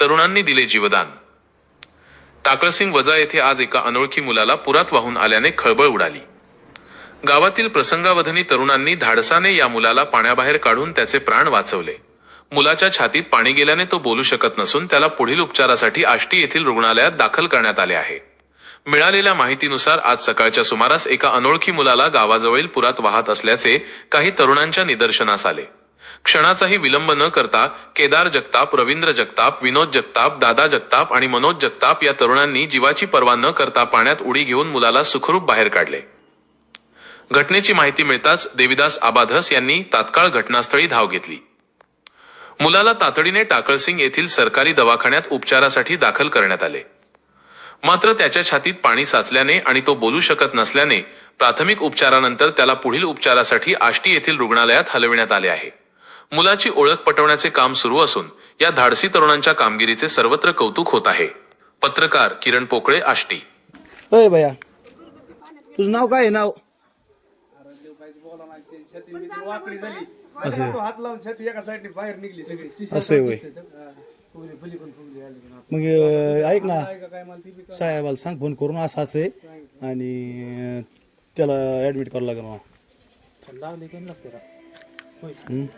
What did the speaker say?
तरुणांनी दिले जीवदान. टाकळसिंग वजा येथे आज एका अनोळखी मुलाला पुरात वाहून आल्याने खळबळ उडाली. गावातील प्रसंगावधनी तरुणांनी धाडसाने या मुलाला पाण्याबाहेर काढून त्याचे प्राण वाचवले. मुलाच्या छातीत पाणी गेल्याने तो बोलू शकत नसून त्याला पुढील उपचारासाठी आष्टी येथील रुग्णालयात दाखल करण्यात आले आहे. मिळालेल्या माहितीनुसार आज सकाळच्या सुमारास एका अनोळखी मुलाला गावाजवळील पुरात वाहत असल्याचे काही तरुणांच्या निदर्शनास आले. क्षणाचाही विलंब न करता केदार जगताप रवींद्र जगताप विनोद जगताप दादा जगताप आणि मनोज जगताप या तरुणांनी जीवाची पर्वा न करता पाण्यात उडी घेऊन मुलाला सुखरूप बाहेर काढले. घटनेची माहिती मिळताच देविदास आबाधस यांनी तात्काळ घटनास्थळी धाव घेतली. मुलाला तातडीने टाकळसिंग येथील सरकारी दवाखान्यात उपचारासाठी दाखल करण्यात आले. मात्र त्याच्या छातीत पाणी साचल्याने आणि तो बोलू शकत नसल्याने प्राथमिक उपचारानंतर त्याला पुढील उपचारासाठी आष्टी येथील रुग्णालयात हलविण्यात आले आहे. मुलाची ओळख पटवण्याचे काम सुरू असून या धाडसी तरुणांच्या कामगिरीचे सर्वत्र कौतुक होत आहे. पत्रकार किरण पोकळे आष्टी. होय भैया. तुझं नाव काय आहे? नाव? वाकडी झाली असं. तो हात लावून छाती एका साईडने बाहेर निघली सगळी असं आहे होय. मग अं, ऐक ना. साहेबाला सांग फोन करून असं असं आहे. आणि अं, त्याला ऍडमिट करावं लागेल मला. लागते का? 嗯。